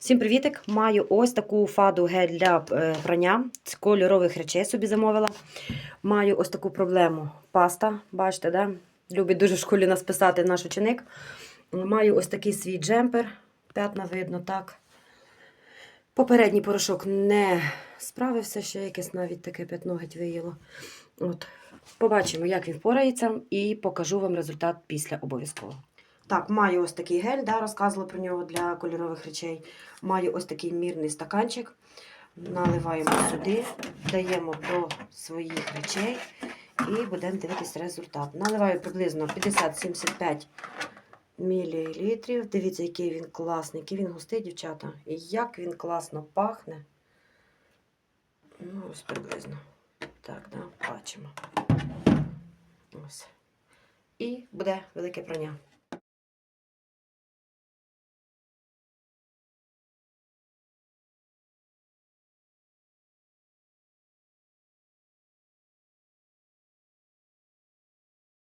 Всім привітик! Маю ось таку фаду гель для е, прання з кольорових речей собі замовила. Маю ось таку проблему. Паста, бачите, да? любить дуже в школі нас писати наш ученик. Маю ось такий свій джемпер. П'ятна видно, так. Попередній порошок не справився, ще якесь навіть таке п'ятно геть виїло. От. Побачимо, як він впорається, і покажу вам результат після обов'язково. Так, маю ось такий гель, да, розказувала про нього для кольорових речей. Маю ось такий мірний стаканчик. Наливаємо сюди, даємо до своїх речей і будемо дивитись результат. Наливаю приблизно 50-75 мл. Дивіться, який він класний, який він густий, дівчата. І як він класно пахне. Ну, ось приблизно. Так, да, бачимо. Ось. І буде велике прання.